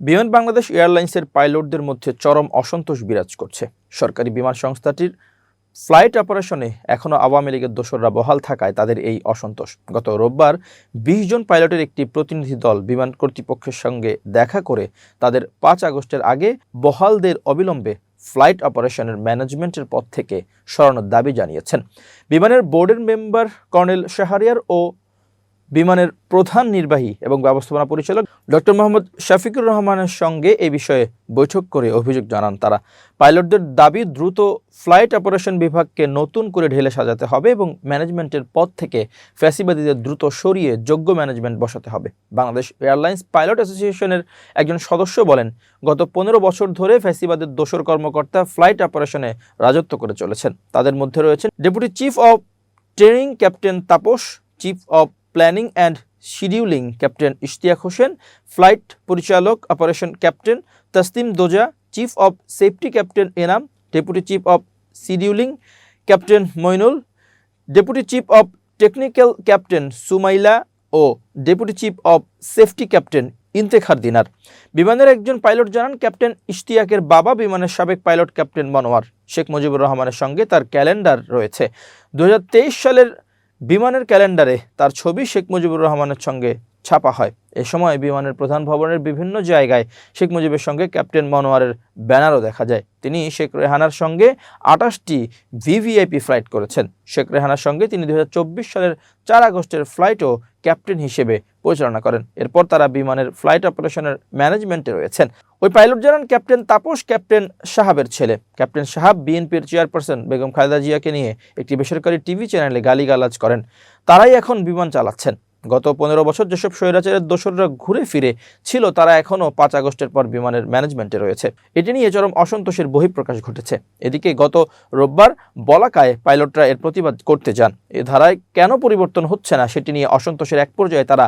বিমান বাংলাদেশ এয়ারলাইন্সের পাইলটদের মধ্যে চরম অসন্তোষ বিরাজ করছে। সরকারি বিমান সংস্থাটির ফ্লাইট অপারেশনে এখনও আওয়ামী লীগের দোসররা বহাল থাকায় তাদের এই অসন্তোষ। গত রোববার বিশ জন পাইলটের একটি প্রতিনিধি দল বিমান কর্তৃপক্ষের সঙ্গে দেখা করে তাদের পাঁচ আগস্টের আগে বহালদের অবিলম্বে ফ্লাইট অপারেশনের ম্যানেজমেন্টের পদ থেকে সরানোর দাবি জানিয়েছেন। বিমানের বোর্ডের মেম্বার কর্নেল শাহরিয়ার ও বিমানের প্রধান নির্বাহী এবং ব্যবস্থাপনা পরিচালক ডক্টর মোহাম্মদ শফিকুর রহমানের সঙ্গে এই বিষয়ে বৈঠক করে অভিযোগ জানান তারা। পাইলটদের দাবি, দ্রুত ফ্লাইট অপারেশন বিভাগকে নতুন করে ঢেলে সাজাতে হবে এবং ম্যানেজমেন্টের পদ থেকে ফ্যাসিবাদীদের দ্রুত সরিয়ে যোগ্য ম্যানেজমেন্ট বসাতে হবে। বাংলাদেশ এয়ারলাইন্স পাইলট অ্যাসোসিয়েশনের একজন সদস্য বলেন, গত পনেরো বছর ধরে ফ্যাসিবাদের দোসর কর্মকর্তা ফ্লাইট অপারেশনে রাজত্ব করে চলেছেন। তাদের মধ্যে রয়েছেন deputy chief of training captain Tapas, chief of planning and scheduling captain Ishtiaq Hossain, flight পরিচালক operation captain Taslim Doza, chief of safety captain Enam, deputy chief of scheduling captain Mainul, deputy chief of technical captain Sumaila O deputy chief of safety captain Intekhar Dinar. বিমানের একজন pilot জানান, captain ইশতিয়াকের বাবা বিমানের সাবেক pilot captain Monowar Sheikh Mujibur রহমানের সঙ্গে তার ক্যালেন্ডার রয়েছে। দু হাজার তেইশ সালের বিমানের ক্যালেন্ডারে তার ছবি শেখ মুজিবুর রহমানের সঙ্গে ছাপা হয়। এ সময় বিমানের প্রধান ভবনের বিভিন্ন জায়গায় শেখ মুজিবের সঙ্গে ক্যাপ্টেন মনোয়ারের ব্যানারও দেখা যায়। তিনি শেখ রেহানার সঙ্গে আটাশটি ভিভিআইপি ফ্লাইট করেছেন। শেখ রেহানার সঙ্গে তিনি দু হাজার চব্বিশ সালের চার আগস্টের ফ্লাইটও ক্যাপ্টেন হিসেবে পরিচালনা করেন। এরপর তারা বিমানের ফ্লাইট অপারেশনের ম্যানেজমেন্টে রয়েছেন। ওই পাইলট জানান ক্যাপ্টেন তাপস, ক্যাপ্টেন সাহাবের ছেলে। ক্যাপ্টেন সাহাব বিএনপির চেয়ারপারসন বেগম খালেদা জিয়াকে নিয়ে একটি বেসরকারি টিভি চ্যানেলে গালিগালাজ করেন। তারাই এখন বিমান চালাচ্ছেন। গত পনেরো বছর যেসব স্বৈরাচারের দোসররা ঘুরে ফিরে ছিল, তারা এখনও পাঁচ আগস্টের পর বিমানের ম্যানেজমেন্টে রয়েছে। এটি নিয়ে চরম অসন্তোষের বহিঃপ্রকাশ ঘটেছে। এদিকে গত রোববার বলাকায় পাইলটরা এর প্রতিবাদ করতে যান। এ ধারায় কেন পরিবর্তন হচ্ছে না সেটি নিয়ে অসন্তোষের এক পর্যায়ে তারা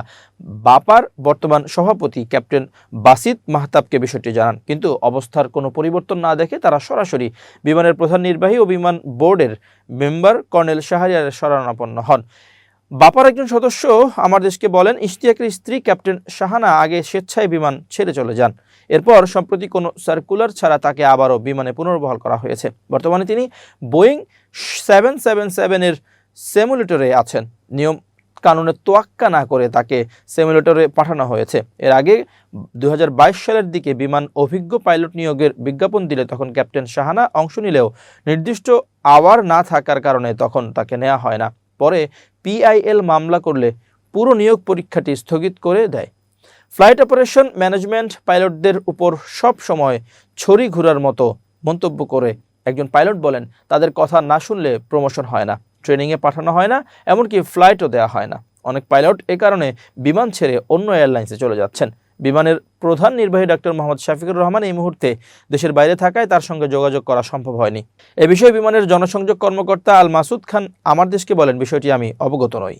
বাপার বর্তমান সভাপতি ক্যাপ্টেন বাসিত মাহতাবকে বিষয়টি জানান। কিন্তু অবস্থার কোনো পরিবর্তন না দেখে তারা সরাসরি বিমানের প্রধান নির্বাহী ও বিমান বোর্ডের মেম্বার কর্নেল শাহরিয়ারের শরণাপন্ন হন। বাপার একজন সদস্য আমার দেশকে বলেন, ইশতিয়াকের স্ত্রী ক্যাপ্টেন শাহানা আগে স্বেচ্ছায় বিমান ছেড়ে চলে যান। এরপর সম্প্রতি কোনো সার্কুলার ছাড়া তাকে আবারও বিমানে পুনর্বহাল করা হয়েছে। বর্তমানে তিনি বোয়িং সেভেন সেভেন সেভেনের সেমুলেটরে আছেন। নিয়ম কানুনে তোয়াক্কা না করে তাকে সেমুলেটরে পাঠানো হয়েছে। এর আগে দু হাজার বাইশ সালের দিকে বিমান অভিজ্ঞ পাইলট নিয়োগের বিজ্ঞাপন দিলে তখন ক্যাপ্টেন শাহানা অংশ নিলেও নির্দিষ্ট আওয়ার না থাকার কারণে তখন তাকে নেওয়া হয় না। পরে পিআইএল মামলা করলে পুরো নিয়োগ পরীক্ষাটি স্থগিত করে দেয়। ফ্লাইট অপারেশন ম্যানেজমেন্ট পাইলটদের উপর সব সময় ছড়ি ঘুরার মতো মন্তব্য করে একজন পাইলট বলেন, তাদের কথা না শুনলে প্রমোশন হয় না, ট্রেনিংয়ে পাঠানো হয় না, এমনকি ফ্লাইটও দেওয়া হয় না। অনেক পাইলট এ কারণে বিমান ছেড়ে অন্য এয়ারলাইন্সে চলে যাচ্ছেন। বিমানের প্রধান নির্বাহী ডক্টর মোহাম্মদ শাফিকুর রহমান এই মুহূর্তে দেশের বাইরে থাকায় তার সঙ্গে যোগাযোগ করা সম্ভব হয়নি। এ বিষয়ে বিমানের জনসংযোগ কর্মকর্তা আল মাসুদ খান আমার দেশকে বলেন, বিষয়টি আমি অবগত নই।